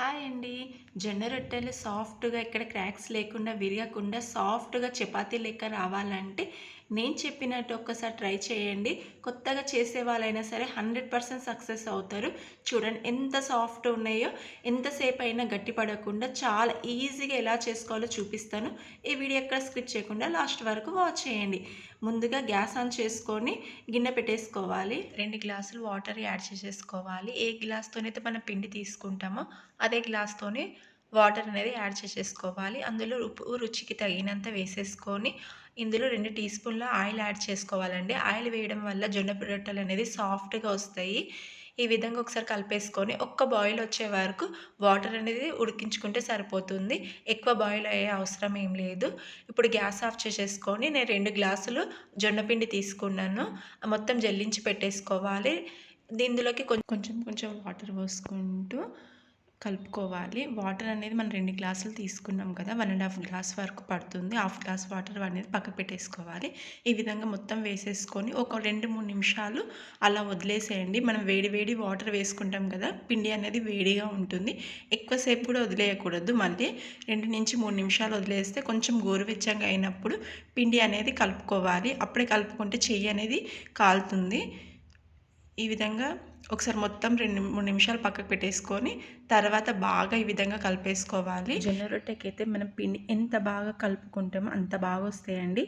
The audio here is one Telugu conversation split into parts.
హాయ్ అండి. జొన్న రొట్టెలు సాఫ్ట్గా ఎక్కడ క్రాక్స్ లేకుండా విరగకుండా సాఫ్ట్గా చపాతీ లెక్క రావాలంటే నేను చెప్పినట్టు ఒక్కసారి ట్రై చేయండి. కొత్తగా చేసే వాళ్ళైనా సరే హండ్రెడ్ పర్సెంట్ సక్సెస్ అవుతారు. చూడండి ఎంత సాఫ్ట్ ఉన్నాయో ఎంతసేపు అయినా గట్టి పడకుండా చాలా ఈజీగా ఎలా చేసుకోవాలో చూపిస్తాను. ఈ వీడియో ఎక్కడ స్కిప్ చేయకుండా లాస్ట్ వరకు వాచ్ చేయండి. ముందుగా గ్యాస్ ఆన్ చేసుకొని గిన్నె పెట్టేసుకోవాలి. రెండు గ్లాసులు వాటర్ యాడ్ చేసేసుకోవాలి. ఏ గ్లాస్తోనైతే మనం పిండి తీసుకుంటామో అదే గ్లాస్తోనే వాటర్ అనేది యాడ్ చేసేసుకోవాలి. అందులో ఉప్పు రుచికి తగినంత వేసేసుకొని ఇందులో రెండు టీ స్పూన్ల ఆయిల్ యాడ్ చేసుకోవాలండి. ఆయిల్ వేయడం వల్ల జొన్న రొట్టెలు అనేది సాఫ్ట్గా వస్తాయి. ఈ విధంగా ఒకసారి కలిపేసుకొని ఒక్క బాయిల్ వచ్చే వరకు వాటర్ అనేది ఉడికించుకుంటే సరిపోతుంది. ఎక్కువ బాయిల్ అయ్యే అవసరం ఏం లేదు. ఇప్పుడు గ్యాస్ ఆఫ్ చేసేసుకొని నేను రెండు గ్లాసులు జొన్నపిండి తీసుకున్నాను. మొత్తం జల్లించి పెట్టేసుకోవాలి. దీనిలోకి కొంచెం కొంచెం వాటర్ పోసుకుంటూ కలుపుకోవాలి. వాటర్ అనేది మనం రెండు గ్లాసులు తీసుకున్నాం కదా వన్ అండ్ హాఫ్ గ్లాస్ వరకు పడుతుంది. హాఫ్ గ్లాస్ వాటర్ అనేది పక్క పెట్టేసుకోవాలి. ఈ విధంగా మొత్తం వేసేసుకొని ఒక రెండు మూడు నిమిషాలు అలా వదిలేసేయండి. మనం వేడి వేడి వాటర్ వేసుకుంటాం కదా పిండి అనేది వేడిగా ఉంటుంది. ఎక్కువసేపు కూడా వదిలేయకూడదు. మళ్ళీ రెండు నుంచి మూడు నిమిషాలు వదిలేస్తే కొంచెం గోరువెచ్చంగా అయినప్పుడు పిండి అనేది కలుపుకోవాలి. అప్పుడే కలుపుకుంటే చెయ్యి అనేది కాలుతుంది. ఈ విధంగా ఒకసారి మొత్తం రెండు మూడు నిమిషాలు పక్కకు పెట్టేసుకొని తర్వాత బాగా ఈ విధంగా కలిపేసుకోవాలి. జొన్న రొట్టెకి అయితే మనం పిండి ఎంత బాగా కలుపుకుంటామో అంత బాగా వస్తాయండి.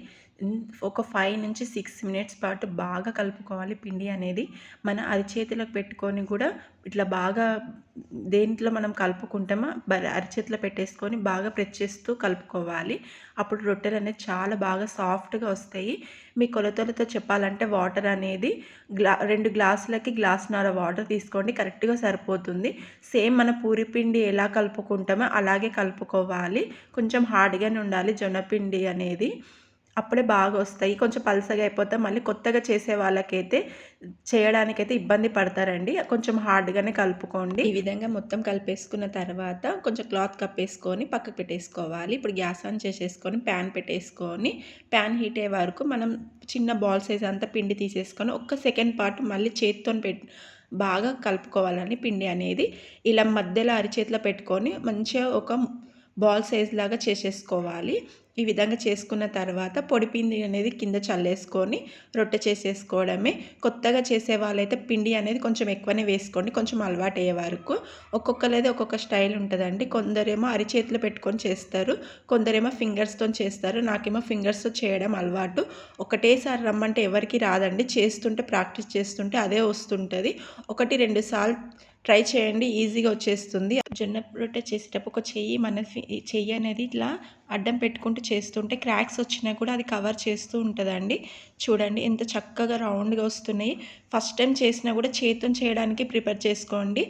ఒక ఫైవ్ నుంచి సిక్స్ మినిట్స్ పాటు బాగా కలుపుకోవాలి పిండి అనేది. మన అరిచేతిలోకి పెట్టుకొని కూడా ఇట్లా బాగా దేంట్లో మనం కలుపుకుంటామో అరిచేతిలో పెట్టేసుకొని బాగా ప్రెస్ చేస్తూ కలుపుకోవాలి. అప్పుడు రొట్టెలు అనేది చాలా బాగా సాఫ్ట్గా వస్తాయి. మీ కొలతలతో చెప్పాలంటే వాటర్ అనేది గ్లా రెండు గ్లాసులకి చెంచాల వాటర్ తీసుకోండి కరెక్ట్గా సరిపోతుంది. సేమ్ మన పూరి పిండి ఎలా కలుపుకుంటామో అలాగే కలుపుకోవాలి. కొంచెం హార్డ్గానే ఉండాలి జొన్న పిండి అనేది. అప్పుడే బాగా వస్తాయి. కొంచెం పలసగా అయిపోతే మళ్ళీ కొత్తగా చేసే వాళ్ళకైతే చేయడానికైతే ఇబ్బంది పడతారండి. కొంచెం హార్డ్గానే కలుపుకోండి. ఈ విధంగా మొత్తం కలిపేసుకున్న తర్వాత కొంచెం క్లాత్ కప్పేసుకొని పక్కకు పెట్టేసుకోవాలి. ఇప్పుడు గ్యాస్ ఆన్ చేసేసుకొని ప్యాన్ పెట్టేసుకొని ప్యాన్ హీట్ అయ్యే వరకు మనం చిన్న బాల్ సైజ్ అంతా పిండి తీసేసుకొని ఒక్క సెకండ్ పాటు మళ్ళీ చేతితో పెట్టి బాగా కలుపుకోవాలని పిండి అనేది. ఇలా మధ్యలో అరిచేతిలో పెట్టుకొని మంచిగా ఒక బాల్ సైజ్ లాగా చేసేసుకోవాలి. ఈ విధంగా చేసుకున్న తర్వాత పొడిపిండి అనేది కింద చల్లేసుకొని రొట్టె చేసేసుకోవడమే. కొత్తగా చేసే వాళ్ళైతే పిండి అనేది కొంచెం ఎక్కువనే వేసుకోండి. కొంచెం అలవాటు అయ్యే వరకు. ఒక్కొక్కరిది ఒక్కొక్క స్టైల్ ఉంటుందండి. కొందరేమో అరిచేతిలో పెట్టుకొని చేస్తారు. కొందరేమో ఫింగర్స్తో చేస్తారు. నాకేమో ఫింగర్స్తో చేయడం అలవాటు. ఒకటేసారి రమ్మంటే ఎవరికి రాదండి. చేస్తుంటే ప్రాక్టీస్ చేస్తుంటే అదే వస్తుంటుంది. ఒకటి రెండు సార్లు ట్రై చేయండి. ఈజీగా వచ్చేస్తుంది. జొన్న రొట్టె చేసేటప్పుడు ఒక చెయ్యి మన చెయ్యి అనేది ఇట్లా అడ్డం పెట్టుకుంటూ చేస్తుంటే క్రాక్స్ వచ్చినా కూడా అది కవర్ చేస్తూ ఉంటుందండి. చూడండి ఎంత చక్కగా రౌండ్గా వస్తున్నాయి. ఫస్ట్ టైం చేసినా కూడా చేతితో చేయడానికి ప్రిపేర్ చేసుకోండి.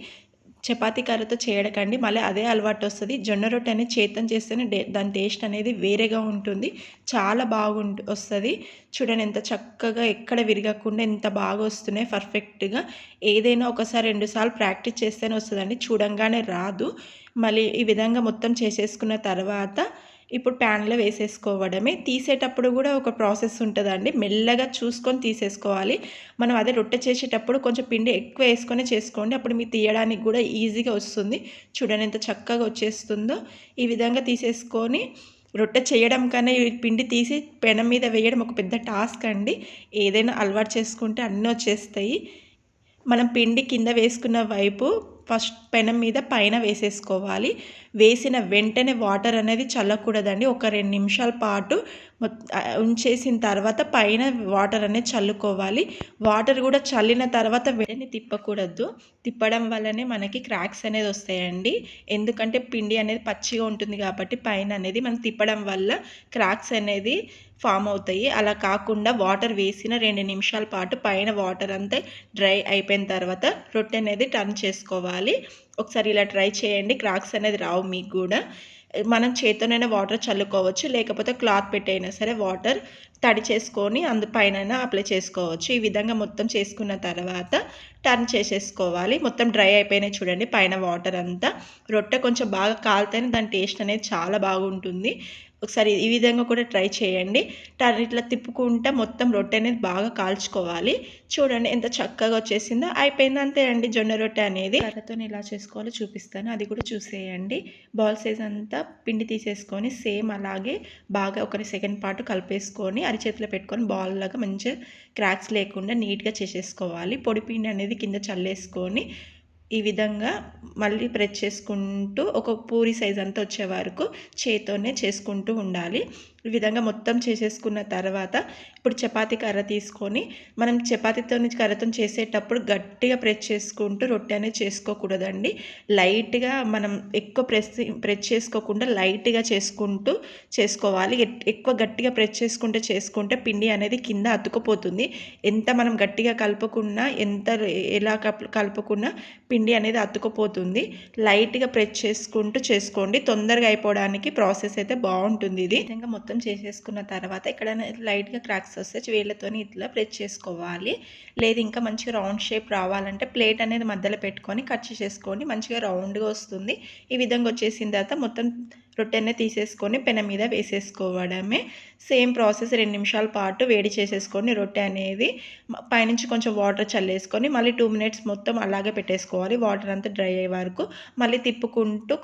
చపాతీ కర్రతో చేయడకండి. మళ్ళీ అదే అలవాటు వస్తుంది జొన్న రొట్టె అనేది చేతం చేస్తేనే దాని టేస్ట్ అనేది వేరేగా ఉంటుంది. చాలా బాగుంటు వస్తుంది చూడండి ఎంత చక్కగా ఎక్కడ విరగకుండా ఎంత బాగా వస్తున్నాయి పర్ఫెక్ట్గా. ఏదైనా ఒకసారి రెండుసార్లు ప్రాక్టీస్ చేస్తేనే వస్తుందండి. చూడంగానే రాదు. మళ్ళీ ఈ విధంగా మొత్తం చేసేసుకున్న తర్వాత ఇప్పుడు ప్యాన్లో వేసేసుకోవడమే. తీసేటప్పుడు కూడా ఒక ప్రాసెస్ ఉంటుందండి. మెల్లగా చూసుకొని తీసేసుకోవాలి. మనం అదే రొట్టె చేసేటప్పుడు కొంచెం పిండి ఎక్కువ వేసుకొని చేసుకోండి. అప్పుడు మీకు తీయడానికి కూడా ఈజీగా వస్తుంది. చూడండి ఎంత చక్కగా వచ్చేస్తుందో. ఈ విధంగా తీసేసుకొని రొట్టె చేయడం కన్నా పిండి తీసి పెనం మీద వేయడం ఒక పెద్ద టాస్క్ అండి. ఏదైనా అలవాటు చేసుకుంటే అన్నీ వచ్చేస్తాయి. మనం పిండి కింద వేసుకున్న వైపు ఫస్ట్ పెనం మీద పైన వేసేసుకోవాలి. వేసిన వెంటనే వాటర్ అనేది చల్లకూడదండి. ఒక రెండు నిమిషాల పాటు ఉంచేసిన తర్వాత పైన వాటర్ అనేది చల్లుకోవాలి. వాటర్ కూడా చల్లిన తర్వాత వెంటనే తిప్పకూడదు. తిప్పడం వల్లనే మనకి క్రాక్స్ అనేది వస్తాయండి. ఎందుకంటే పిండి అనేది పచ్చిగా ఉంటుంది కాబట్టి పైన అనేది మనం తిప్పడం వల్ల క్రాక్స్ అనేది ఫామ్ అవుతాయి. అలా కాకుండా వాటర్ వేసిన రెండు నిమిషాల పాటు పైన వాటర్ అంతా డ్రై అయిపోయిన తర్వాత రొట్టె అనేది టర్న్ చేసుకోవాలి. ఒకసారి ఇలా ట్రై చేయండి. క్రాక్స్ అనేది రావు మీకు కూడా. మనం చేతితోనైనా వాటర్ చల్లుకోవచ్చు. లేకపోతే క్లాత్ పెట్టైనా సరే వాటర్ తడి చేసుకొని అందుపైన అప్లై చేసుకోవచ్చు. ఈ విధంగా మొత్తం చేసుకున్న తర్వాత టర్న్ చేసేసుకోవాలి. మొత్తం డ్రై అయిపోయినాయి చూడండి. పైన వాటర్ అంతా. రొట్టె కొంచెం బాగా కాలితేనే దాని టేస్ట్ అనేది చాలా బాగుంటుంది. ఒకసారి ఈ విధంగా కూడా ట్రై చేయండి. టర్న్ ఇట్లా తిప్పుకుంటే మొత్తం రొట్టె అనేది బాగా కాల్చుకోవాలి. చూడండి ఎంత చక్కగా వచ్చేసిందో. అయిపోయింది అంతే అండి జొన్న రొట్టె అనేది. కర్రతో ఎలా చేసుకోవాలో చూపిస్తాను. అది కూడా చూసేయండి. బాల్ సైజ్ అంతా పిండి తీసేసుకొని సేమ్ అలాగే బాగా ఒక సెకండ్ పాటు కలిపేసుకొని అరిచేతిలో పెట్టుకొని బాల్ లాగా మంచిగా క్రాక్స్ లేకుండా నీట్గా చేసేసుకోవాలి. పొడి పిండి అనేది కింద చల్లేసుకొని ఈ విధంగా మళ్ళీ ప్రెస్ చేసుకుంటూ ఒక పూరి సైజ్ అంతా వచ్చే వరకు చేత్తోనే చేసుకుంటూ ఉండాలి. ఈ విధంగా మొత్తం చేసేసుకున్న తర్వాత ఇప్పుడు చపాతీ కర్ర తీసుకొని మనం చపాతీతో కర్రతో చేసేటప్పుడు గట్టిగా ప్రెస్ చేసుకుంటూ రొట్టె అనేది చేసుకోకూడదండి. లైట్గా మనం ఎక్కువ ప్రెస్ ప్రెస్ చేసుకోకుండా లైట్గా చేసుకుంటూ చేసుకోవాలి. ఎక్కువ గట్టిగా ప్రెస్ చేసుకుంటే చేసుకుంటే పిండి అనేది కింద అతుకుపోతుంది. ఎంత మనం గట్టిగా కలుపుకున్నా ఎంత ఎలా కలుపుకున్నా పిండి అనేది అతుకుపోతుంది. లైట్గా ప్రెస్ చేసుకుంటూ చేసుకోండి. తొందరగా అయిపోవడానికి ప్రాసెస్ అయితే బాగుంటుంది ఇది. విధంగా మొత్తం మొత్తం చేసేసుకున్న తర్వాత ఇక్కడ లైట్గా క్రాక్స్ వస్తే వేళ్ళతో ఇట్లా ప్రెస్ చేసుకోవాలి. లేదు ఇంకా మంచిగా రౌండ్ షేప్ రావాలంటే ప్లేట్ అనేది మధ్యలో పెట్టుకొని కట్ చేసుకొని మంచిగా రౌండ్గా వస్తుంది. ఈ విధంగా వచ్చేసిన తర్వాత మొత్తం రొట్టెనే తీసేసుకొని పెన మీద వేసేసుకోవడమే. సేమ్ ప్రాసెస్ రెండు నిమిషాల పాటు వేడి చేసేసుకొని రొట్టె అనేది పైనుంచి కొంచెం వాటర్ చల్లేసుకొని మళ్ళీ టూ మినిట్స్ మొత్తం అలాగే పెట్టేసుకోవాలి. వాటర్ అంతా డ్రై అయ్యే వరకు మళ్ళీ తిప్పుకుంటూ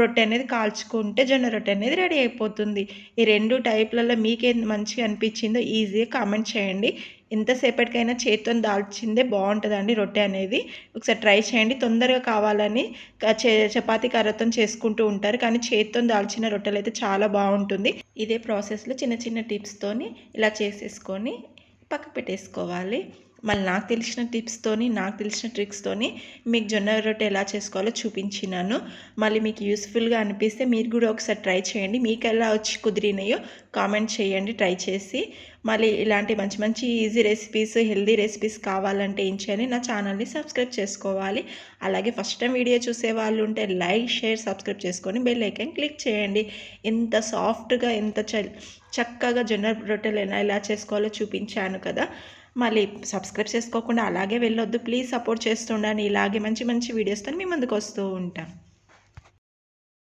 రొట్టె అనేది కాల్చుకుంటే జొన్న రొట్టె అనేది రెడీ అయిపోతుంది. ఈ రెండు టైప్లలో మీకేం మంచిగా అనిపించిందో ఈజీగా కామెంట్ చేయండి. ఎంతసేపటికైనా చేతితో దాల్చిందే బాగుంటుందండి రొట్టె అనేది. ఒకసారి ట్రై చేయండి. తొందరగా కావాలని చపాతి కర్రతో చేసుకుంటూ ఉంటారు. కానీ చేతితో దాల్చిన రొట్టెలు అయితే చాలా బాగుంటుంది. ఇదే ప్రాసెస్లో చిన్న చిన్న టిప్స్తోని ఇలా చేసేసుకొని పక్క పెట్టేసుకోవాలి. మళ్ళీ నాకు తెలిసిన టిప్స్తోని నాకు తెలిసిన ట్రిక్స్తోని మీకు జొన్న రొట్టె ఎలా చేసుకోవాలో చూపించినాను. మళ్ళీ మీకు యూస్ఫుల్గా అనిపిస్తే మీరు కూడా ఒకసారి ట్రై చేయండి. మీకు ఎలా వచ్చి కుదిరినాయో కామెంట్ చేయండి ట్రై చేసి. మళ్ళీ ఇలాంటి మంచి మంచి ఈజీ రెసిపీస్ హెల్దీ రెసిపీస్ కావాలంటే ఏం చేయాలి? నా ఛానల్ని సబ్స్క్రైబ్ చేసుకోవాలి. అలాగే ఫస్ట్ టైం వీడియో చూసే వాళ్ళు ఉంటే లైక్ షేర్ సబ్స్క్రైబ్ చేసుకొని బెల్ ఐకాన్ క్లిక్ చేయండి. ఎంత సాఫ్ట్గా ఎంత చక్కగా జొన్న రొట్టెలు ఎలా ఎలా చేసుకోవాలో చూపించాను కదా. మళ్ళీ సబ్స్క్రైబ్ చేసుకోకుండా అలాగే వెళ్ళొద్దు. ప్లీజ్ సపోర్ట్ చేస్తుండని ఇలాగే మంచి మంచి వీడియోస్తో మీ ముందుకు వస్తూ ఉంటాను